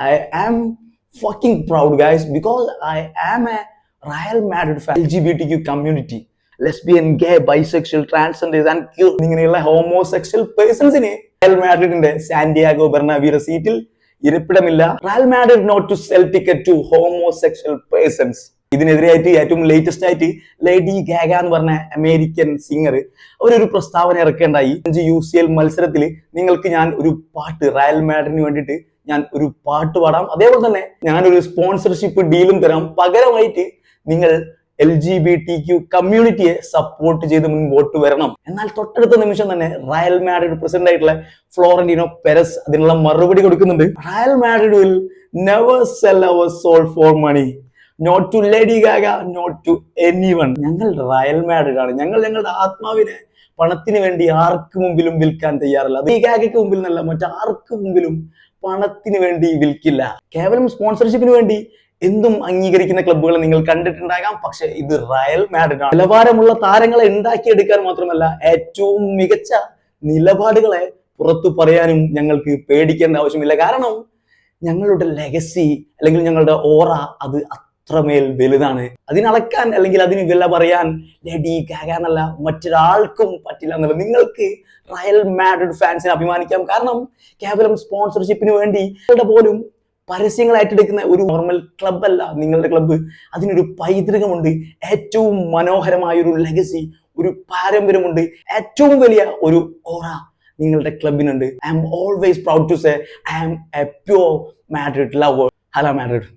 I am fucking proud, guys, because I am L G B T Q community lesbian gay bisexual transgenders and queer ഇങ്ങനെയുള്ള homosexual പേഴ്സൺസിന് Real മാഡ്രിഡിന്റെ Santiago ബെർണാബിയുടെ സീറ്റിൽ ഇരിപ്പിടമില്ല. Real Madrid not to sell ticket to homosexual persons ഇതിനെതിരായിട്ട് ഏറ്റവും latest ആയിട്ട് lady Gaga എന്ന് പറഞ്ഞ American singer അവരൊരു പ്രസ്താവന ഇറക്കേണ്ടായി. അഞ്ച് യു സി എൽ മത്സരത്തിൽ നിങ്ങൾക്ക് ഞാൻ ഒരു പാട്ട് റയൽ മാഡ്രിന് വേണ്ടിയിട്ട് ഞാൻ ഒരു പാട്ട് പാടാം. അതേപോലെ തന്നെ ഞാനൊരു സ്പോൺസർഷിപ്പ് ഡീലും തരാം. പകരമായിട്ട് നിങ്ങൾ L G B T Q കമ്മ്യൂണിറ്റിയെ support ചെയ്ത് മുൻപോട്ട് വരണം. എന്നാൽ തൊട്ടടുത്ത നിമിഷം തന്നെ റയൽ മാഡ്രിഡ് പ്രസിഡന്റ് ആയിട്ടുള്ള ഫ്ലോറന്റീനോ പെരസ് അതിനുള്ള മറുപടി കൊടുക്കുന്നുണ്ട്. Real Madrid will never sell our soul for money not to Lady Gaga not to anyone ഞങ്ങൾ റയൽ മാഡ്രിഡാണ് ഞങ്ങൾ ഞങ്ങളുടെ ആത്മാവിനെ പണത്തിന് വേണ്ടി ആർക്ക് മുമ്പിലും വിൽക്കാൻ തയ്യാറല്ല. അത് ഈ ഗാഗയ്ക്ക് മുമ്പിൽ നിന്നല്ല മറ്റാർക്ക് മുമ്പിലും പണത്തിന് വേണ്ടി വിൽക്കില്ല. കേവലം സ്പോൺസർഷിപ്പിന് വേണ്ടി എന്തും അംഗീകരിക്കുന്ന ക്ലബ്ബുകൾ നിങ്ങൾ കണ്ടിട്ടുണ്ടാകാം. പക്ഷെ ഇത് റയൽ മാഡ്രിഡാണ് നിലവാരമുള്ള താരങ്ങളെ ഉണ്ടാക്കിയെടുക്കാൻ മാത്രമല്ല ഏറ്റവും മികച്ച നിലപാടുകളെ പുറത്തു പറയാനും ഞങ്ങൾക്ക് പേടിക്കേണ്ട ആവശ്യമില്ല. കാരണം ഞങ്ങളുടെ ലെഗസി അല്ലെങ്കിൽ ഞങ്ങളുടെ ഓറ അത് അത്രമേൽ വലുതാണ്. അതിനളക്കാൻ അല്ലെങ്കിൽ അതിന് വില പറയാൻ ലേഡി ഗാഗ എന്നല്ല മറ്റൊരാൾക്കും പറ്റില്ല എന്നല്ല നിങ്ങൾക്ക് റയൽ മാഡ്രിഡ് ഫാൻസിനെ അഭിമാനിക്കാം. കാരണം കേവലം സ്പോൺസർഷിപ്പിന് വേണ്ടി നിങ്ങളുടെ പോലും പരസ്യങ്ങൾ ഏറ്റെടുക്കുന്ന ഒരു നോർമൽ ക്ലബ് അല്ല നിങ്ങളുടെ ക്ലബ്ബ്. അതിനൊരു പൈതൃകമുണ്ട്. ഏറ്റവും മനോഹരമായ ഒരു ലെഗസി ഒരു പാരമ്പര്യമുണ്ട്. ഏറ്റവും വലിയ ഒരു ഓറ നിങ്ങളുടെ ക്ലബിനുണ്ട് I am always proud to say I am a pure Madrid lover hello Madrid.